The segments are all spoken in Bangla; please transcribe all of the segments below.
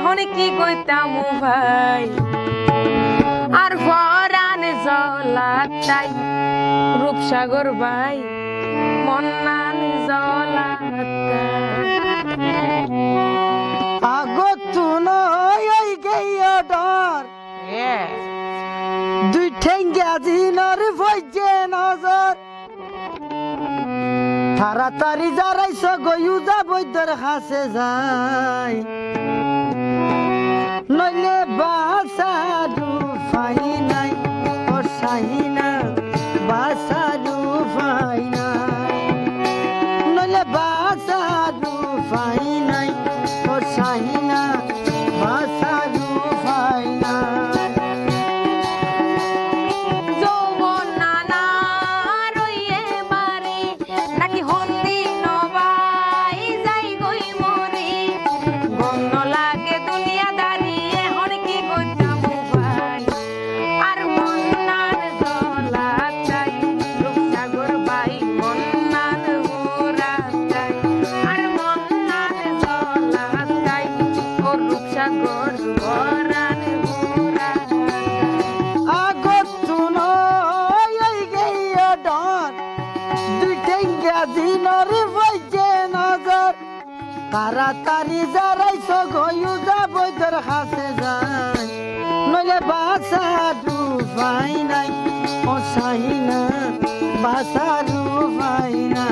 এখন কি কইতাম ভাই? আর ভরান জলাতাই রূপসাগর ভাই মন্নান জলাতাই। আগত নয় ওই গেইয়া ডর। দুই ঠেঙ্গা দিনর ফইজে নজর। তাড়াতাড়ি যারাইছ গয়ু যা বৈদ্যর হাসে যায়। ও তাড়াতাড়ি যারাইছ গয়ু যা বৈদ্যর হাসে যায় নইলে বাসা ডুবাই নাই, ও সাইনা বাসা ডুবাই না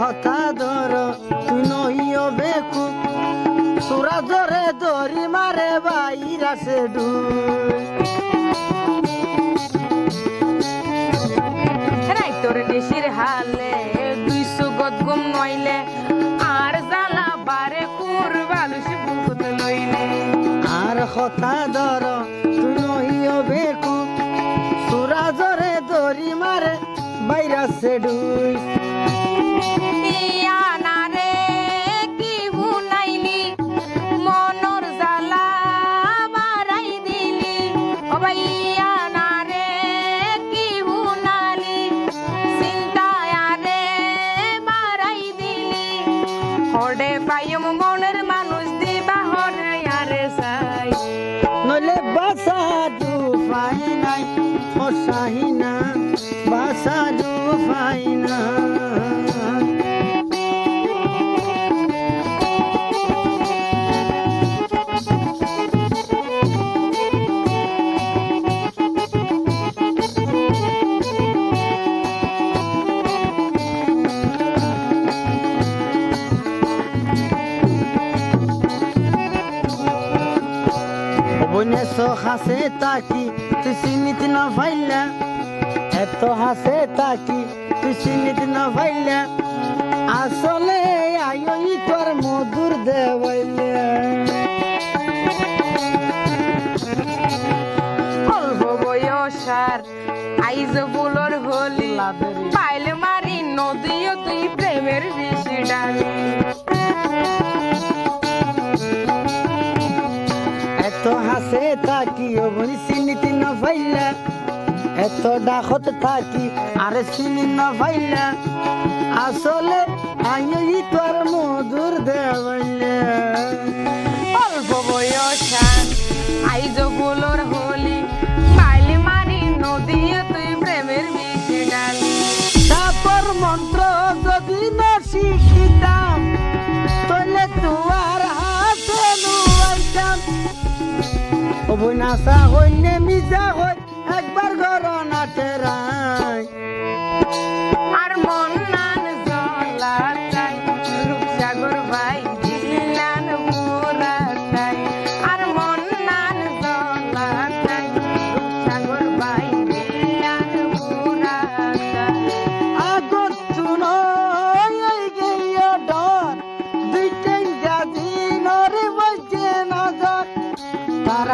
হতা ধর তুই নহিও বেকু সুরা ধরে দড়ি মারে বাইরা সে রাইতর নিশির হালে দুই সুগত গুম নইলে। আর জ্বালা বারে কুর মানুষ মুখত লইলে। আর হতা ধর তুই নহিও বেকু সুরা ধরে দড়ি মারে বাইরা সে ডুই yo হাসে তাকি তুই চিনিত না পাইলা এত হাসে তাকি তুই চিনিত না পাইলা আসলে আয়ই তোর মধুর দেওয়াইলে। অল্প বয়সার আইজ ফুলর হলি এত হাসে থাকি ও বনি চিনিত না পাইলা এত ডাকত থাকি, আরে চিনি না পাইলা আসলে আয়ই অবনাশা হইলে মিজা হই একবার ঘর না রাই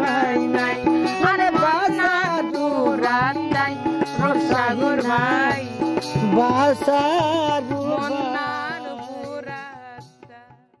ভাই নাই। আরে বাসা